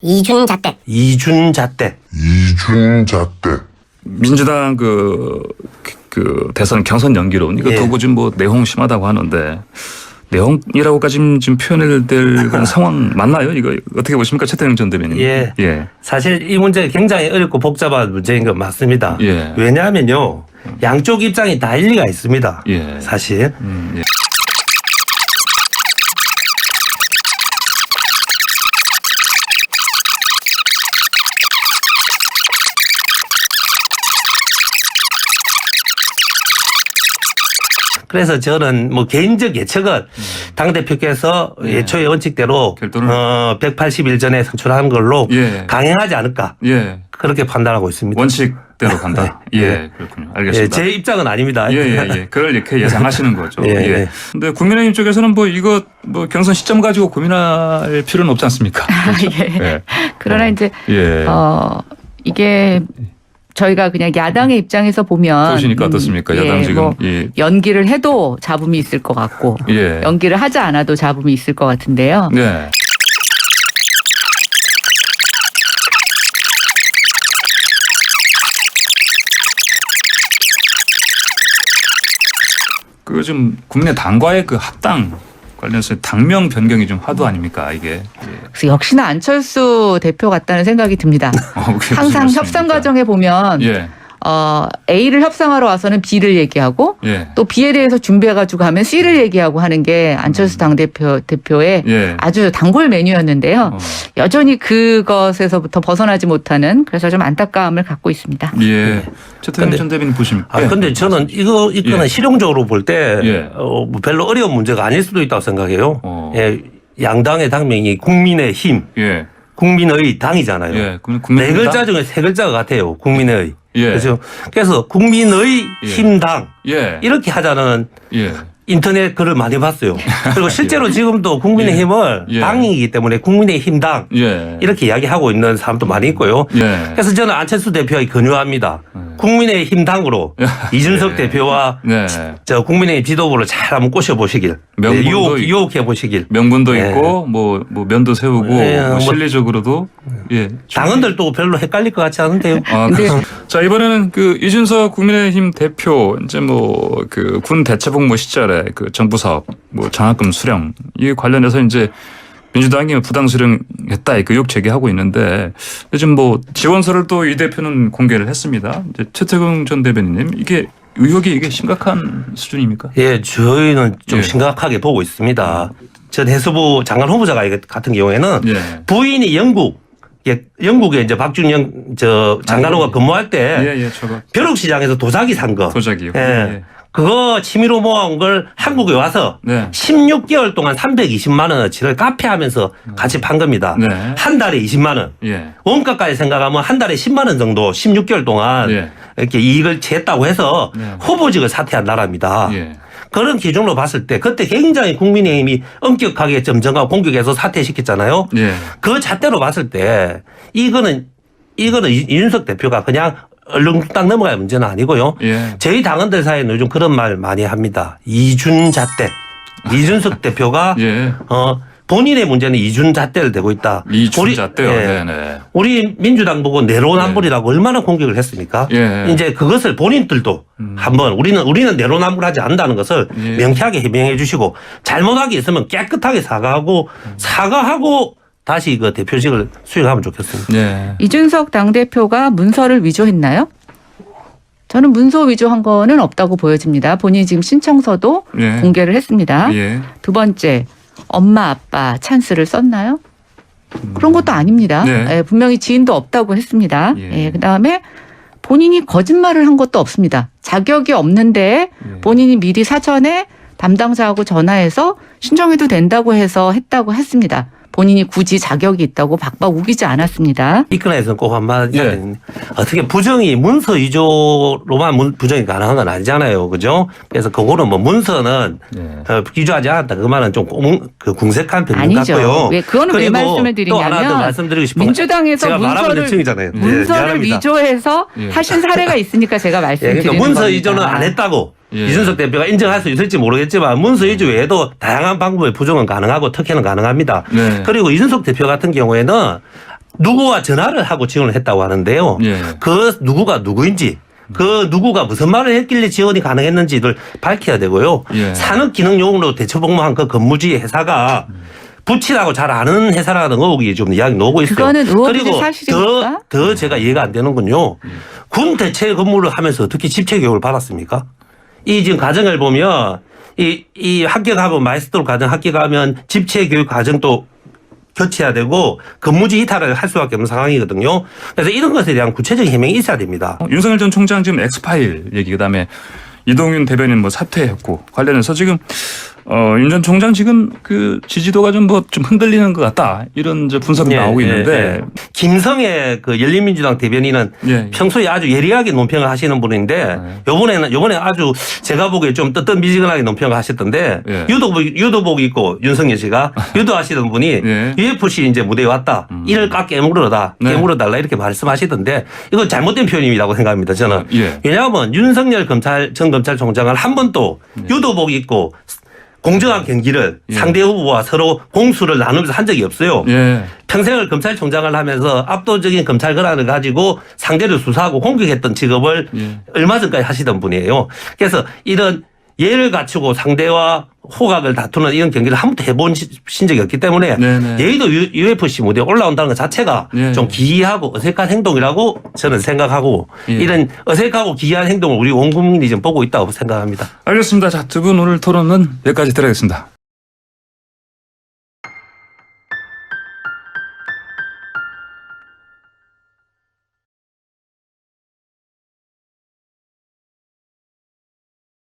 이준잣대. 이준잣대. 이준잣대 민주당 그, 그, 그 대선 경선 연기론 이거 예. 두고 좀뭐 내홍 심하다고 하는데 내홍이라고까지 지금 표현을 될 그런 상황 맞나요? 이거 어떻게 보십니까? 최태영 전 대변인. 예. 예. 사실 이 문제가 굉장히 어렵고 복잡한 문제인 건 맞습니다. 예. 왜냐하면요. 양쪽 입장이 다 일리가 있습니다. 예. 사실. 음, 예. 그래서 저는 뭐 개인적 예측은 당 대표께서 예. 예초의 원칙대로 어, 180일 전에 선출한 걸로 예. 강행하지 않을까 예. 그렇게 판단하고 있습니다. 원칙대로 간다. 네. 예. 그렇군요. 예, 알겠습니다. 제 입장은 아닙니다. 예, 예, 예. 그걸 이렇게 예상하시는 거죠. 예, 예. 예. 근데 국민의힘 쪽에서는 뭐 이거 뭐 경선 시점 가지고 고민할 필요는 없지 않습니까? 예. 예. 그러나 어. 이제 예. 어 이게 저희가 그냥 야당의 입장에서 보면 보시니까 어떻습니까? 야당 예, 지금 뭐 예. 연기를 해도 잡음이 있을 것 같고 예. 연기를 하지 않아도 잡음이 있을 것 같은데요. 네. 그좀 국내 당과의 그 합당 관련해서 당명 변경이 좀 화두 아닙니까 이게? 예. 그래서 역시나 안철수 대표 같다는 생각이 듭니다. 어, 그게 무슨 항상 말씀입니까? 협상 과정에 보면 예, 어, A를 협상하러 와서는 B를 얘기하고 예, 또 B에 대해서 준비해가지고 하면 C를 얘기하고 하는 게 안철수 당 대표 대표의 예. 아주 단골 메뉴였는데요. 어, 여전히 그것에서부터 벗어나지 못하는 그래서 좀 안타까움을 갖고 있습니다. 예. 최태현 근데- 전 대변인 보십니까? 아, 예. 근데 저는 이거, 이거는 예. 실용적으로 볼 때, 예. 어, 뭐 별로 어려운 문제가 아닐 수도 있다고 생각해요. 어. 예, 양당의 당명이 국민의 힘, 예, 국민의 당이잖아요. 예. 그 국민 네 글자 중에 세 글자가 같아요. 국민의. 예. 그래서, 그래서 국민의 예. 힘당. 예, 이렇게 하자는 예. 인터넷 글을 많이 봤어요. 그리고 실제로 지금도 국민의힘을 예. 당이기 때문에 국민의힘당 예. 이렇게 이야기하고 있는 사람도 많이 있고요. 예. 그래서 저는 안철수 대표가 권유합니다. 국민의힘당으로 이준석 대표와 네. 저 국민의힘 지도부를 잘 한번 꼬셔 보시길. 명분도 네, 유혹, 있- 유혹해 보시길. 명분도 예. 있고 뭐, 뭐 면도 세우고 예, 뭐 뭐- 실리적으로도 예. 당원들도 별로 헷갈릴 것 같지 않은데요. 아, 그래서 자 이번에는 그 이준석 국민의힘 대표 이제 뭐그 군 대체복무 시절에 그 정부 사업 뭐 장학금 수령 이 관련해서 이제 민주당이 부당 수령했다 이 의혹 제기하고 있는데 요즘 뭐 지원서를 또 이 대표는 공개를 했습니다. 이제 최태경 전 대변인님 이게 의혹이 이게 심각한 수준입니까? 예, 저희는 좀 예. 심각하게 보고 있습니다. 전 해수부 장관 후보자가 같은 경우에는 예. 부인이 영국, 예, 영국에 이제 박준영 저 장관 후보가 근무할 때 예, 예, 저거 벼룩시장에서 도자기 산 거. 도자기요. 예. 그거 취미로 모아온 걸 한국에 와서 네. 16개월 동안 320만 원어치를 카페 하면서 같이 판 겁니다. 네. 한 달에 20만 원. 예. 원가까지 생각하면 한 달에 10만 원 정도 16개월 동안 예. 이렇게 이익을 취했다고 해서 네. 후보직을 사퇴한 나라입니다. 예. 그런 기준으로 봤을 때 그때 굉장히 국민의힘이 엄격하게 점정하고 공격해서 사퇴시켰잖아요. 예. 그 잣대로 봤을 때 이거는 이거는 이- 이준석 대표가 그냥 얼렁뚱땅 넘어갈 문제는 아니고요. 예. 저희 당원들 사이에는 요즘 그런 말 많이 합니다. 이준 잣대. 이준석 대표가 예. 어 본인의 문제는 이준잣대를 대고 있다. 이준잣대요. 우리, 예. 네네. 우리 민주당 보고 내로남불이라고 얼마나 공격을 했습니까? 예. 이제 그것을 본인들도 한번 우리는 우리는 내로남불하지 않는다는 것을 예. 명쾌하게 해명해 주시고 잘못한 게 있으면 깨끗하게 사과하고 사과하고 다시 그 대표직을 수행하면 좋겠습니다. 예. 이준석 당대표가 문서를 위조했나요? 저는 문서 위조한 거는 없다고 보여집니다. 본인이 지금 신청서도 예. 공개를 했습니다. 예. 두 번째, 엄마 아빠 찬스를 썼나요? 그런 것도 아닙니다. 네. 예, 분명히 지인도 없다고 했습니다. 예. 예, 그다음에 본인이 거짓말을 한 것도 없습니다. 자격이 없는데 예. 본인이 미리 사전에 담당자하고 전화해서 신청해도 된다고 해서 했다고 했습니다. 본인이 굳이 자격이 있다고 박박 우기지 않았습니다. 이끈에서는 꼭 한마디 예. 해야 되는데 어떻게 부정이 문서 위조로만 문- 부정이 가능한 건 아니잖아요. 그죠? 그래서 그거는 뭐 문서는 예. 어, 위조하지 않았다. 그 말은 좀 공- 그 궁색한 변명 아니죠. 같고요. 왜 그거는 왜 그리고 말씀을 또 하나 더 드리냐면 말씀드리고 싶은 건 민주당에서 제가 말하면 문서를- 대충이잖아요. 예, 문서를 미안합니다. 위조해서 예. 하신 사례가 있으니까 제가 예, 말씀드리는 그러니까 문서 겁니다. 위조는 안 했다고 예. 이준석 대표가 인정할 수 있을지 모르겠지만 문서 위조 외에도 다양한 방법의 부정은 가능하고 특혜는 가능합니다. 네. 그리고 이준석 대표 같은 경우에는 누구와 전화를 하고 지원을 했다고 하는데요. 예. 그 누구가 누구인지 그 누구가 무슨 말을 했길래 지원이 가능했는지를 밝혀야 되고요. 예. 산업 기능용으로 대처복무한 그 근무지 회사가 붙이라고 잘 아는 회사라는 의혹이 좀 이야기 나오고 있어요. 그거는 의혹이지 그리고 사실입니까? 더, 더 제가 이해가 안 되는군요. 군 대체 근무를 하면서 어떻게 집체 교육을 받았습니까? 이 지금 과정을 보면 이, 이 합격하면 마이스터로 과정 합격하면 집체 교육 과정도 교체해야 되고 근무지 이탈을 할 수밖에 없는 상황이거든요. 그래서 이런 것에 대한 구체적인 해명이 있어야 됩니다. 어, 윤석열 전 총장 지금 엑스파일 얘기 그다음에 이동윤 대변인 뭐 사퇴했고 관련해서 지금 어, 윤 전 총장 지금 그 지지도가 좀 뭐 좀 흔들리는 것 같다 이런 이제 분석이 예, 나오고 예, 있는데 예. 김성애 그 열린민주당 대변인은 예, 예. 평소에 아주 예리하게 논평을 하시는 분인데 네. 요번에는 요번에 아주 제가 보기에 좀 뜨뜻미지근하게 논평을 하셨던데 예. 유도복 유도복 입고 윤석열 씨가 유도하시던 분이 예. UFC 이제 무대에 왔다 이를 깎 깨물어다 네. 깨물어달라 이렇게 말씀하시던데 이건 잘못된 표현이라고 생각합니다 저는 예. 왜냐하면 윤석열 검찰 전 검찰총장은 한 번도 유도복 입고 공정한 경기를 예. 상대 후보와 서로 공수를 나누면서 한 적이 없어요. 예. 평생을 검찰총장을 하면서 압도적인 검찰 권한을 가지고 상대를 수사하고 공격했던 직업을 예. 얼마 전까지 하시던 분이에요. 그래서 이런 예를 갖추고 상대와 호각을 다투는 이런 경기를 한 번도 해본 시- 신 적이 없기 때문에 네네. 예의도 유- UFC 무대에 올라온다는 것 자체가 예, 좀 예. 기이하고 어색한 행동이라고 저는 생각하고 예. 이런 어색하고 기이한 행동을 우리 온 국민이 좀 보고 있다고 생각합니다. 알겠습니다. 자, 두 분 오늘 토론은 여기까지 들어가겠습니다.